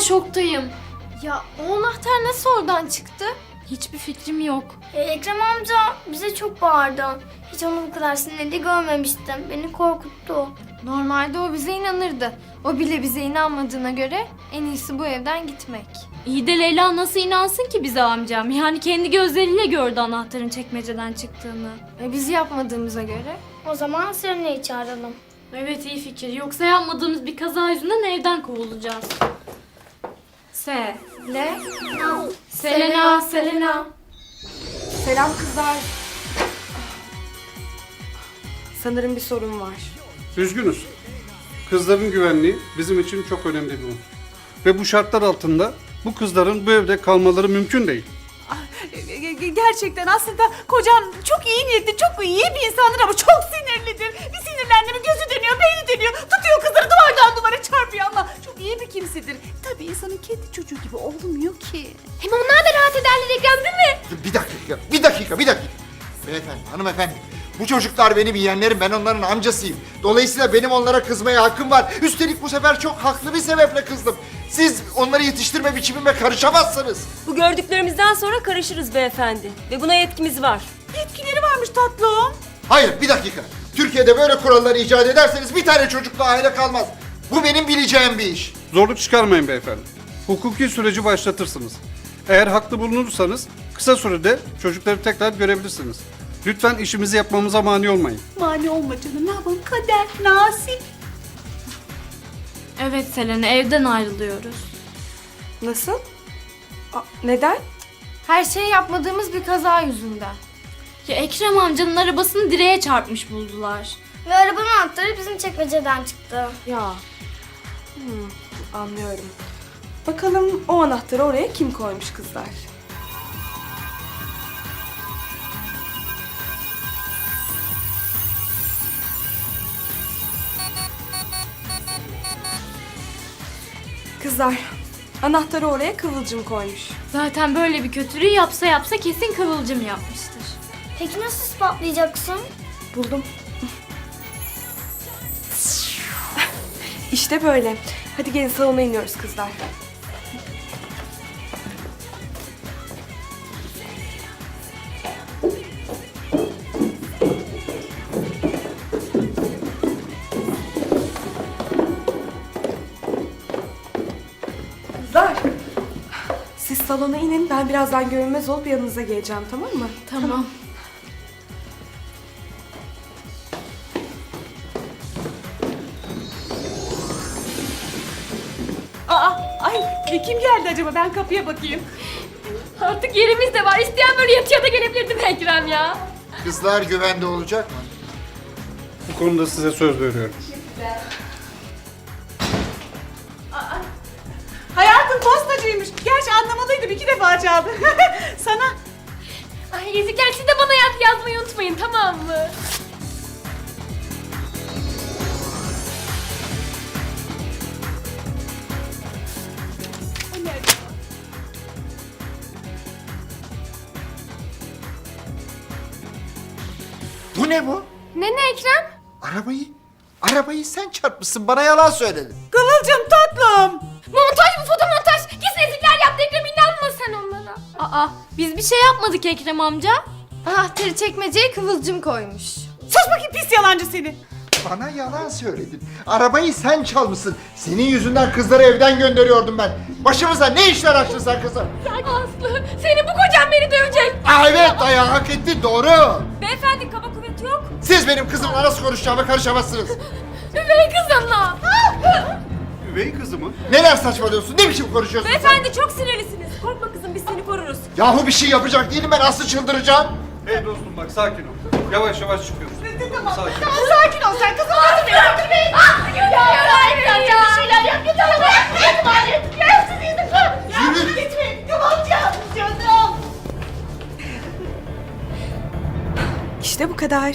şoktayım. Ya o anahtar nasıl oradan çıktı? Hiçbir fikrim yok. E, Ekrem amca bize çok bağırdı. Hiç onu bu kadar sinirli görmemiştim. Beni korkuttu. Normalde o bize inanırdı. O bile bize inanmadığına göre en iyisi bu evden gitmek. İyi de Leyla nasıl inansın ki bize amcam? Yani kendi gözleriyle gördü anahtarın çekmeceden çıktığını. E biz yapmadığımıza göre. O zaman Serena'yı çağıralım. Evet iyi fikir. Yoksa yapmadığımız bir kaza yüzünden evden kovulacağız. Se. Ne? Selena, Selena. Selam kızlar. Sanırım bir sorun var. Üzgünüz. Kızların güvenliği bizim için çok önemli bir unsur. Ve bu şartlar altında bu kızların bu evde kalmaları mümkün değil. Gerçekten aslında kocam çok iyi niyetli, çok iyi bir insandır ama çok sinirlidir. Bir sinirlendi mi gözü dönüyor, beyni dönüyor. Tutuyor kızları duvardan duvara çarpıyor ama çok iyi bir kimsedir. Tabii insanın kendi çocuğu gibi olmuyor ki. Hem onlar da rahat ederler Ekrem değil mi? Bir dakika, bir dakika, bir dakika. Beyefendi, hanımefendi. Bu çocuklar benim yeğenlerim, ben onların amcasıyım. Dolayısıyla benim onlara kızmaya hakkım var. Üstelik bu sefer çok haklı bir sebeple kızdım. Siz onları yetiştirme biçimime karışamazsınız. Bu gördüklerimizden sonra karışırız beyefendi. Ve buna yetkimiz var. Yetkileri varmış tatlım. Hayır, bir dakika. Türkiye'de böyle kuralları icat ederseniz bir tane çocukla aile kalmaz. Bu benim bileceğim bir iş. Zorluk çıkarmayın beyefendi. Hukuki süreci başlatırsınız. Eğer haklı bulunursanız kısa sürede çocukları tekrar görebilirsiniz. Lütfen işimizi yapmamıza mani olmayın. Mani olma canım, ne yapalım kader, nasip. Evet Selena evden ayrılıyoruz. Nasıl? Aa, neden? Her şeyi yapmadığımız bir kaza yüzünden. Ya Ekrem amcanın arabasını direğe çarpmış buldular. Ve arabanın anahtarı bizim çekmeceden çıktı. Ya. Hmm, anlıyorum. Bakalım o anahtarı oraya kim koymuş kızlar? Kızlar, anahtarı oraya Kıvılcım koymuş. Zaten böyle bir kötülüğü yapsa yapsa kesin kıvılcım yapmıştır. Peki nasıl ispatlayacaksın? Buldum. İşte böyle. Hadi gelin salona iniyoruz kızlar. Kızlar. Siz salona inin. Ben birazdan görünmez olup yanınıza geleceğim tamam mı? Tamam. Aa, ay e, kim geldi acaba? Ben kapıya bakayım. Artık yerimiz de var. İsteyen böyle yatıya da gelebilirdi be Ekrem ya. Kızlar güvende olacak mı? Bu konuda size söz veriyorum. Hayatım postacıymış. Gerçi anlamalıydım iki defa çaldı. Sana Ay yazıklar siz de bana yaz yazmayı unutmayın tamam mı? Bu ne bu? Ne ne Ekrem? Arabayı, arabayı sen çarpmışsın, bana yalan söyledin. Kıvılcım tatlım. Montaj bu fotomontaj. Kesin ezikler yaptı Ekrem inanma sen onlara. Aa biz bir şey yapmadık Ekrem amca. Anahtarı çekmeceye Kıvılcım koymuş. Sus bakayım pis yalancı seni. Bana yalan söyledin. Arabayı sen çalmışsın. Senin yüzünden kızları evden gönderiyordum ben. Başımıza ne işler açtın sen kızım? Aslı seni bu kocam beni dövecek. Aa, evet dayağı hak etti doğru. Siz benim kızımla nasıl konuşacağıma karışamazsınız. Üvey kızımla. Üvey kızı mı? Neler saçmalıyorsun? Ne biçim konuşuyorsun sen? Beyefendi çok sinirlisiniz. Korkma kızım biz seni koruruz. Yahu bir şey yapacak değilim ben aslı çıldıracağım. Hey dostum bak sakin ol. Yavaş yavaş çıkıyoruz. Sakin. Sakin ol sen kızım. Hadi yardım et. Yürü. Gitme. Kıvılcım canım. İşte bu kadar.